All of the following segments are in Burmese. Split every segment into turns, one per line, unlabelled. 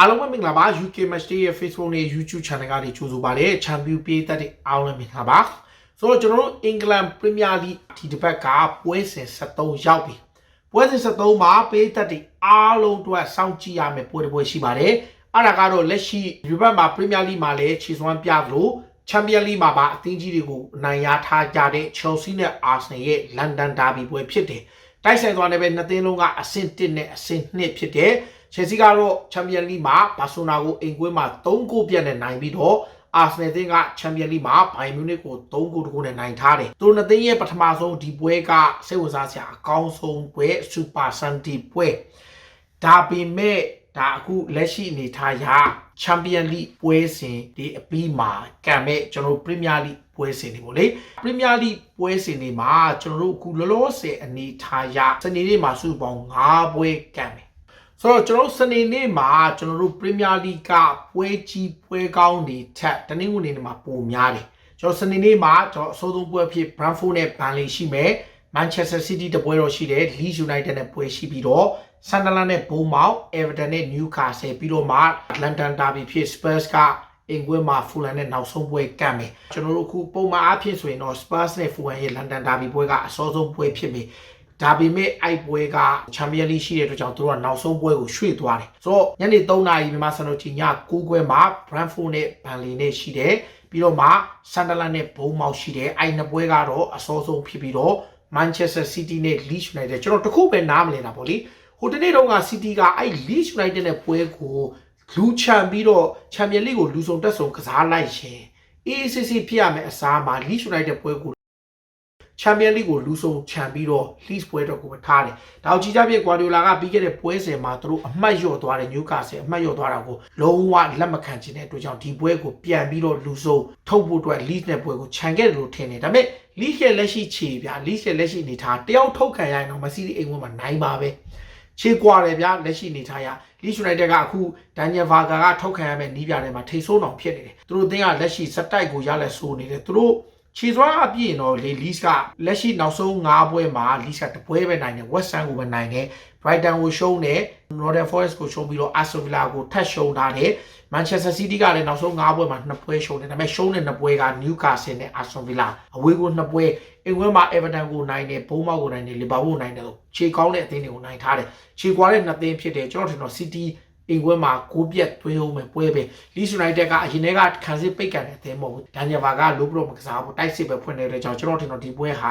အားလုံးပဲမင်္ဂလာပါ UK Match Day ရဲ့ Facebook နဲ့ YouTube Channel ကနေကြိုဆိုပါရစေ။ Champion ပေးသက်တဲ့အားလုံးမင်္ဂလာပါ။ဆိုတော့ကျွန်တော်တို့ England Premier League ဒီတစ်ပတ်ကပွဲစဉ်73ရောက်ပြီ။ပွဲစဉ်73မှာပေးသက်တဲ့အားလုံးအတွက်စောင့်ကြည့်ရမယ့်ပွဲတစ်ပွဲရှိပါတယ်။အဲ့ဒါကတော့လက်ရှိဒီဘက်မှာ Premier League မှာလည်းခြေစွမ်းပြသလို Champion League မှာပါအသင်းကြီးတွေကိုအနိုင်ရထားကြတဲ့ Chelsea နဲ့ Arsenal ရဲ့ London Derby ပွဲဖြစ်တယ်။တိုက်ဆိုင်သွားနေပဲနှစ်သင်းလုံးကအဆင့်1နဲ့အဆင့်2ဖြစ်တယ်။ Chelsea ကတော့ Champion League မှာ Barcelona ကိုအိမ်ကွင်းမှာ3ဂိုးပြတ်နဲ့နိုင်ပြီးတော့ Arsenal သင်းက Champion League မှာ Bayern Munich ကို3ဂိုးတကူနဲ့နိုင်ထားတယ်။သူတို့နှစ်သင်းရဲ့ပထမဆုံးဒီပွဲကစိတ်ဝင်စားစရာအကောင်းဆုံးပွဲ Super Sunday ပွဲဒါပေမဲ့ဒါအခုလက်ရှိအနေထားရ Champion League ပွဲစဉ်ဒီအပြီးမှာကံမဲ့ကျွန်တော်တို့ Premier League ပွဲစဉ်တွေပေါ့လေ Premier League ပွဲစဉ်တွေမှာကျွန်တော်တို့အခုလောလောဆယ်အနေထားရစနေနေ့မှာစုပေါင်း9ပွဲကံမယ် ဆိုတော့ကျွန်တော်တို့စနေနေ့မှာကျွန်တော်တို့ Premier League ကပွဲကြီးပွဲကောင်းတွေထက်တနင်္ဂနွေနေ့မှာပိုများတယ်ကျွန်တော်စနေနေ့မှာကျွန်တော်အစိုးဆုံးပွဲဖြစ် Brentford နဲ့ Burnley ရှိမယ် Manchester City တပွဲတော့ရှိတယ် Leeds United နဲ့ပွဲရှိပြီးတော့ Sunderland နဲ့ Bournemouth Everton နဲ့ Newcastle ပြီးတော့မှ London Derby ဖြစ် Spurs ကအင်ကွင်းမှာ Fulham နဲ့နောက်ဆုံးပွဲကမ်းမယ်ကျွန်တော်တို့အခုပုံမှန်အားဖြင့်ဆိုရင်တော့ Spurs နဲ့ Fulham ရဲ့ London Derby ပွဲကအစောဆုံးပွဲဖြစ်ပြီ ဒါပေမဲ့အဲ့ပွဲကချန်ပီယံလိရှိတဲ့အတွက်ကြောင့်သူတို့ကနောက်ဆုံးပွဲကိုရွှေ့သွားတယ်ဆိုတော့ညနေ3နာရီမြန်မာစံတော်ချိန်ည9ခွဲမှာ Brentford နဲ့ Burnley နဲ့ရှိတယ်ပြီးတော့မှ Sunderland နဲ့ Bournemouth ရှိတယ်အဲ့နှစ်ပွဲကတော့အစောဆုံးဖြစ်ပြီးတော့ Manchester City နဲ့ Leeds United ကျွန်တော်တခုပဲနားမလည်တာပေါ့လေဟိုတနေ့တုန်းက City ကအဲ့ Leeds United နဲ့ပွဲကိုလူချန်ပြီးတော့ Champions League ကိုလူဆောင်တက်ဆောင်ကစားလိုက်ရှင် ACC ဖြစ်ရမယ်အစားမှာ Leeds United ပွဲကို ချန်ပီယံလိကိုလူဆုံးချန်ပြီးတော့ Leeds ပွဲတော့ကိုထားတယ်။ဒါကြည့်ကြပြကွာဒီယိုလာကပြီးခဲ့တဲ့ပွဲစဉ်မှာသူတို့အမှတ်လျော့သွားတဲ့နျူကာဆယ်အမှတ်လျော့သွားတာကိုလုံးဝလက်မခံချင်တဲ့အတွက်ကြောင့်ဒီပွဲကိုပြန်ပြီးတော့လူဆုံးထုတ်ဖို့အတွက် Leeds နဲ့ပွဲကိုခြံခဲ့တယ်လို့ထင်တယ်။ဒါပေမဲ့ Leeds ရဲ့လက်ရှိခြေပြ Leeds ရဲ့လက်ရှိအနေထားတယောက်ထုတ်ခံရရင်တော့မစီးဒီအိမ်ဝင်မှာနိုင်ပါပဲ။ခြေကွာတယ်ဗျာလက်ရှိအနေထားရ Leeds United ကအခုဒန်နီယယ်ဗာဂါကထုတ်ခံရမယ့်နီးပြထဲမှာထိတ်ဆိုးအောင်ဖြစ်နေတယ်။သူတို့အသင်းကလက်ရှိစက်တိုက်ကိုရလက်ဆိုးနေတယ်။သူတို့ ခြေစွမ်းအပြည့်တော့လေလီစ်ကလက်ရှိနောက်ဆုံး၅ပွဲမှာလီစ်ကတပွဲပဲနိုင်တယ် West Ham ကိုပဲနိုင်တယ် Brighton ကိုရှုံးတယ် Northern Forest ကိုရှုံးပြီးတော့ Aston Villa ကိုထပ်ရှုံးထားတယ် Manchester City ကလည်းနောက်ဆုံး၅ပွဲမှာ2ပွဲရှုံးတယ်ဒါပေမဲ့ရှုံးတဲ့2ပွဲက Newcastle နဲ့ Aston Villa အဝေးကို2ပွဲအင်္ဂလန်မှာ Everton ကိုနိုင်တယ် Bournemouth ကိုနိုင်တယ် Liverpool ကိုနိုင်တယ်ခြေကောင်းတဲ့အသင်းတွေကိုနိုင်ထားတယ်ခြေကွာတဲ့နှစ်သင်းဖြစ်တယ်ကျွန်တော်ထင်တော့ City အင်ကွဲမှာကိုပြက်သွင်းအောင်မယ်ပွဲပဲ Leeds United ကအရင်ကခံစစ်ပိတ်ကန်တဲ့အသင်းမဟုတ်ဘူးဒန်နီဗာကလိုဘရော့မကစားဘူးတိုက်စစ်ပဲဖွင့်နေတဲ့ကြောင့်ကျွန်တော်ထင်တော့ဒီပွဲဟာ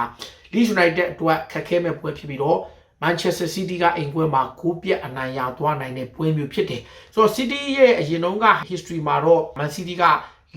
Leeds United အတွက်ခက်ခဲမဲ့ပွဲဖြစ်ပြီးတော့ Manchester City ကအင်ကွဲမှာကိုပြက်အနိုင်ရသွားနိုင်တဲ့ပွဲမျိုးဖြစ်တယ်ဆိုတော့ City ရဲ့အရင်တုန်းက history မှာတော့ Man City က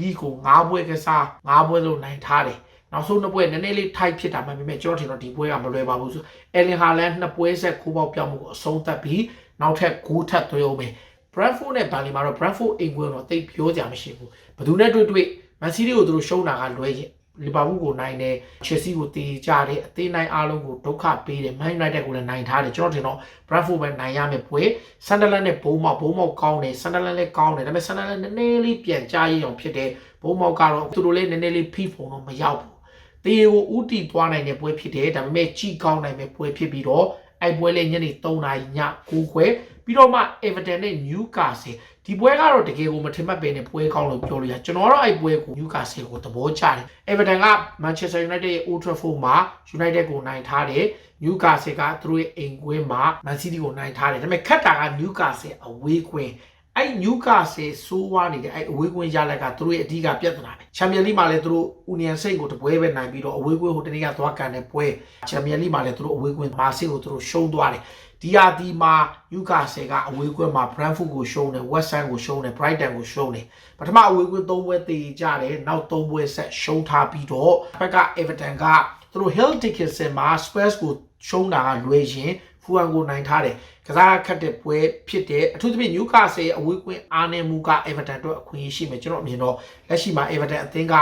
league ကို9ပွဲကစား9ပွဲလုံးနိုင်ထားတယ်နောက်ဆုံးနှစ်ပွဲနည်းနည်းလေးထိုက်ဖြစ်တာမှပဲကျွန်တော်ထင်တော့ဒီပွဲကမလွယ်ပါဘူးဆိုအယ်လင်ဟာလန်နှစ်ပွဲဆက်ခိုးပေါက်ပြောင်းမှုကိုအဆုံးသတ်ပြီးနောက်ထပ်9ထပ်သွင်းအောင်မယ် Brentford နဲ့ Burnley မှာတော့ Brentford အိမ်ကွင်းတော့တိတ်ပြောကြမရှိဘူးဘယ်သူနဲ့တွေ့တွေ့ Man City ကိုသူတို့ရှုံးတာကလွဲရင် Liverpool ကိုနိုင်တယ် Chelsea ကိုတေးကြတယ်အသေးနိုင်အားလုံးကိုဒုက္ခပေးတယ် Man United ကိုလည်းနိုင်ထားတယ်ကျွန်တော်ထင်တော့ Brentford ပဲနိုင်ရမယ်ပွဲ Sunderland နဲ့ Bournemouth Bournemouth ကောင်းတယ် Sunderland လည်းကောင်းတယ်ဒါပေမဲ့ Sunderland နည်းနည်းလေးပြန်ကြားရအောင်ဖြစ်တယ် Bournemouth ကတော့သူတို့လည်းနည်းနည်းလေးဖိဖုံတော့မရောက်ဘူးတေးကိုဥတီသွားနိုင်တဲ့ပွဲဖြစ်တယ်ဒါပေမဲ့ကြီးကောင်းနိုင်မဲ့ပွဲဖြစ်ပြီးတော့အဲ့ပွဲလေးညနေ3နာရီည9ခွဲ ပြီးတော့မှ Everton နဲ့ Newcastle ဒီပွဲကတော့တကယ်ကိုမထင်မှတ်ပဲနဲ့ပွဲကောင်းလို့ပြောလို့ရကျွန်တော်တော့အဲ့ပွဲကို Newcastle ကိုသဘောကျတယ် Everton က Manchester United ရဲ့ Old Trafford မှာ United ကိုနိုင်ထားတယ် Newcastle ကသူတို့ရဲ့အိမ်ကွင်းမှာ Man City ကိုနိုင်ထားတယ်ဒါပေမဲ့ခက်တာက Newcastle အဝေးကွင်း အဲ့ Newcastle ဆိုးဝါးနေတဲ့အဲ့အဝေးကွင်းရလက်ကသူတို့ရဲ့အဓိကပြဿနာပဲချန်ပီယံလိမှာလည်းသူတို့ Union Saint ကိုတပွဲပဲနိုင်ပြီးတော့အဝေးကွင်းဟိုတနေ့ကသွားကန်တဲ့ပွဲချန်ပီယံလိမှာလည်းသူတို့အဝေးကွင်းမာဆီကိုသူတို့ရှုံးသွားတယ်ဒီဟာဒီမှာ Newcastle ကအဝေးကွင်းမှာ Brentford ကိုရှုံးတယ် West Ham ကိုရှုံးတယ် Brighton ကိုရှုံးတယ်ပထမအဝေးကွင်း၃ပွဲတည်ကြတယ်နောက်၃ပွဲဆက်ရှုံးထားပြီးတော့ဘက်က Everton ကသူတို့ Hill Dickinson မှာ Spurs ကိုရှုံးတာကလွဲရင် ဖူအန်ကိုနိုင်ထားတယ်ကစားခတ်တဲ့ပွဲဖြစ်တယ်အထူးသဖြင့် Newcastle ရဲ့အဝေးကွင်းအားနည်းမှုက Everton အတွက်အခွင့်အရေးရှိမယ်ကျွန်တော်အမြင်တော့လက်ရှိမှာ Everton အသင်းက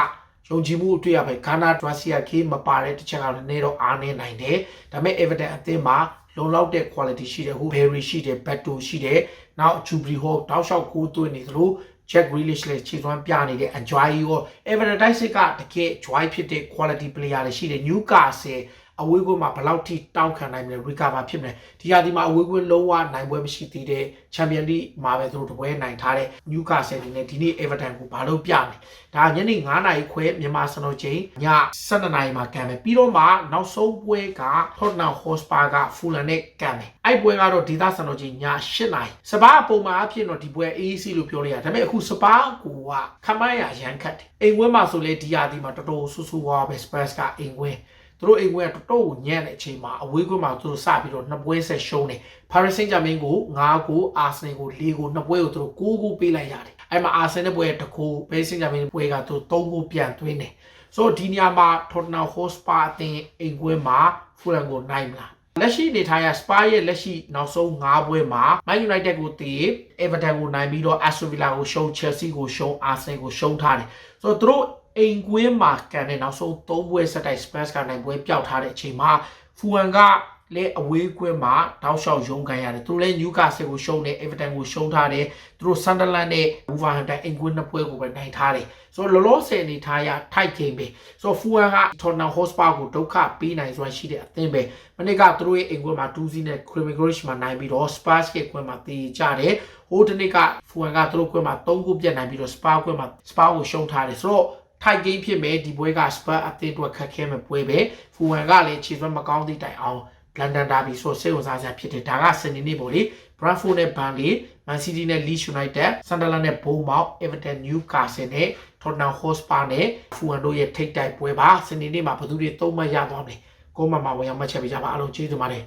ယုံကြည်မှုအတွေ့ရပဲဂါနာဒရစီယာကေးမပါတဲ့တစ်ချက်ကလည်းနေတော့အားနည်းနိုင်တယ်ဒါပေမဲ့ Everton အသင်းမှာလုံလောက်တဲ့ quality ရှိတယ်ဟို Berry ရှိတယ် Beto ရှိတယ်နောက် Jubri Hall တောက်လျှောက်ကိုသွင်းနေသလို Jack Grealish လည်းခြေသွမ်းပြနေတဲ့ Enjoy ရော Everton တိုက်စစ်ကတကယ် joy ဖြစ်တဲ့ quality player တွေရှိတယ် Newcastle အဝေးကွင်းမှာဘယ်လောက်ထိတောင်းခံနိုင်မလဲ recover ဖြစ်မလဲဒီဟာဒီမှာအဝေးကွင်းလုံးဝနိုင်ပွဲမရှိသေးတဲ့ Champion League မှာပဲသူတို့တပွဲနိုင်ထားတဲ့ Newcastle ဒီနေ့ဒီနေ့ Everton ကိုဘာလို့ပြလဲဒါညနေ9:00နာရီခွဲမြန်မာစံတော်ချိန်ည12:00နာရီမှာကန်မယ်ပြီးတော့မှနောက်ဆုံးပွဲက Tottenham Hotspur က Fulham နဲ့ကန်မယ်အဲ့ပွဲကတော့ဒေသစံတော်ချိန်ည8:00နာရီစပါးပုံမှန်အဖြစ်တော့ဒီပွဲ AEC လို့ပြောလိုက်ရဒါပေမဲ့အခုစပါးကိုကခမန်းရရန်ခတ်တယ်အိမ်ဝဲမှာဆိုလေဒီယာဒီမှာတော်တော်ဆူဆူဝါပဲ Spurs ကအိမ်ဝဲ သူတို့အိမ်ဝဲကတော်တော်ကိုညံ့တဲ့အချိန်မှာအဝေးကွင်းမှာသူတို့စပြီးတော့နှစ်ပွဲဆက်ရှုံးတယ် Paris Saint-Germain ကို9ကို Arsenal ကို4ကိုနှစ်ပွဲကိုသူတို့9ကိုပေးလိုက်ရတယ်အဲ့မှာ Arsenal ပွဲတစ်ခု Paris Saint-Germain ပွဲကသူတို့3ကိုပြန်သွင်းတယ်ဆိုတော့ဒီနေရာမှာ Tottenham Hotspur အသင်းအိမ်ကွင်းမှာ Fulham ကိုနိုင်မလားလက်ရှိအနေထားရ Spur ရဲ့လက်ရှိနောက်ဆုံး9ပွဲမှာ Man United ကိုတည် Everton ကိုနိုင်ပြီးတော့ Aston Villa ကိုရှုံး Chelsea ကိုရှုံး Arsenal ကိုရှုံးထားတယ်ဆိုတော့သူတို့ အိမ်ကွင်းမှာကန်တဲ့နောက်ဆုံး3ပွဲဆက်တိုက် Spurs ကနိုင်ပွဲပျောက်ထားတဲ့အချိန်မှာ Fulham ကလည်းအဝေးကွင်းမှာတောက်လျှောက်ရုံးခံရတယ်သူတို့လည်း Newcastle ကိုရှုံးတယ် Everton ကိုရှုံးထားတယ်သူတို့ Sunderland နဲ့ Wolverhampton အိမ်ကွင်းနှစ်ပွဲကိုပဲနိုင်ထားတယ်ဆိုတော့လောလောဆယ်အနေထားရထိုက်ခင်ပဲဆိုတော့ Fulham က Tottenham Hotspur ကိုဒုက္ခပေးနိုင်စွမ်းရှိတဲ့အသင်းပဲမနေ့ကသူတို့ရဲ့အိမ်ကွင်းမှာ2-0နဲ့ Creamy Grouch မှာနိုင်ပြီးတော့ Spurs ရဲ့ကွင်းမှာတည်ကြတယ်ဟိုတနေ့က Fulham ကသူတို့ကွင်းမှာ3ခုပြတ်နိုင်ပြီးတော့ Spurs ကွင်းမှာ Spurs ကိုရှုံးထားတယ်ဆိုတော့ ထိုက်ဂိမ်းဖြစ်မယ်ဒီပွဲက Spurs အသင်းအတွက်ခက်ခဲမဲ့ပွဲပဲ Fulham ကလည်းခြေစွမ်းမကောင်းသည့်တိုင်အောင်လန်ဒန်ဒါဘီဆိုစိတ်ဝင်စားစရာဖြစ်တယ်ဒါကစနေနေ့ပေါ့လေ Brentford နဲ့ Burnley Man City နဲ့ Leeds United Sunderland နဲ့ Bournemouth Everton Newcastle နဲ့ Tottenham Hotspur နဲ့ Fulham တို့ရဲ့ထိပ်တိုက်ပွဲပါစနေနေ့မှာဘယ်သူတွေသုံးမှတ်ရသွားမလဲကိုမမဝင်အောင်မှတ်ချက်ပေးကြပါအားလုံးကျေးဇူးပါတယ်